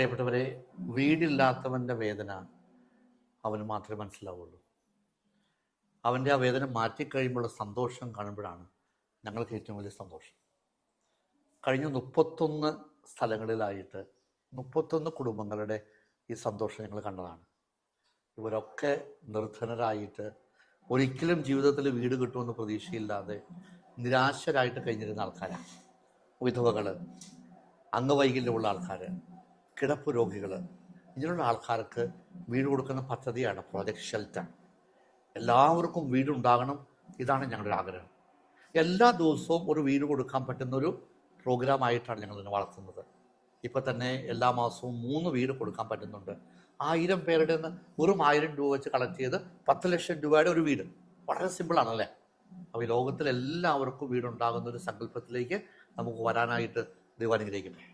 പ്രിയപ്പെട്ടവരെ വീടില്ലാത്തവന്റെ വേദന അവന് മാത്രമേ മനസ്സിലാവുള്ളൂ. അവന്റെ ആ വേദന മാറ്റിക്കഴിയുമ്പോഴുള്ള സന്തോഷം കാണുമ്പോഴാണ് ഞങ്ങൾക്ക് ഏറ്റവും വലിയ സന്തോഷം. കഴിഞ്ഞ മുപ്പത്തൊന്ന് സ്ഥലങ്ങളിലായിട്ട് മുപ്പത്തൊന്ന് കുടുംബങ്ങളുടെ ഈ സന്തോഷം ഞങ്ങൾ കണ്ടതാണ്. ഇവരൊക്കെ നിർധനരായിട്ട് ഒരിക്കലും ജീവിതത്തിൽ വീട് കിട്ടുമെന്ന് പ്രതീക്ഷയില്ലാതെ നിരാശരായിട്ട് കഴിഞ്ഞിരുന്ന ആൾക്കാരാണ്. വിധവകൾ അംഗവൈകല്യമുള്ള ആൾക്കാർ കിടപ്പ് രോഗികൾ ഇങ്ങനെയുള്ള ആൾക്കാർക്ക് വീട് കൊടുക്കുന്ന പദ്ധതിയാണ് പ്രോജക്റ്റ് ഷെൽറ്റർ എല്ലാവർക്കും വീടുണ്ടാകണം ഇതാണ് ഞങ്ങളുടെ ആഗ്രഹം. എല്ലാ ദിവസവും ഒരു വീട് കൊടുക്കാൻ പറ്റുന്ന ഒരു പ്രോഗ്രാമായിട്ടാണ് ഞങ്ങൾ ഇതിനെ വളർത്തുന്നത്. ഇപ്പോൾ തന്നെ എല്ലാ മാസവും മൂന്ന് വീട് കൊടുക്കാൻ പറ്റുന്നുണ്ട്. ആയിരം പേരുടെ നിന്ന് വെറും ആയിരം രൂപ വെച്ച് കളക്ട് ചെയ്ത് പത്ത് ലക്ഷം രൂപയുടെ ഒരു വീട്. വളരെ സിമ്പിളാണല്ലേ അപ്പോൾ ഈ ലോകത്തിൽ എല്ലാവർക്കും വീടുണ്ടാകുന്ന ഒരു സങ്കല്പത്തിലേക്ക് നമുക്ക് വരാനായിട്ട് ദൈവം അനുഗ്രഹിക്കട്ടെ.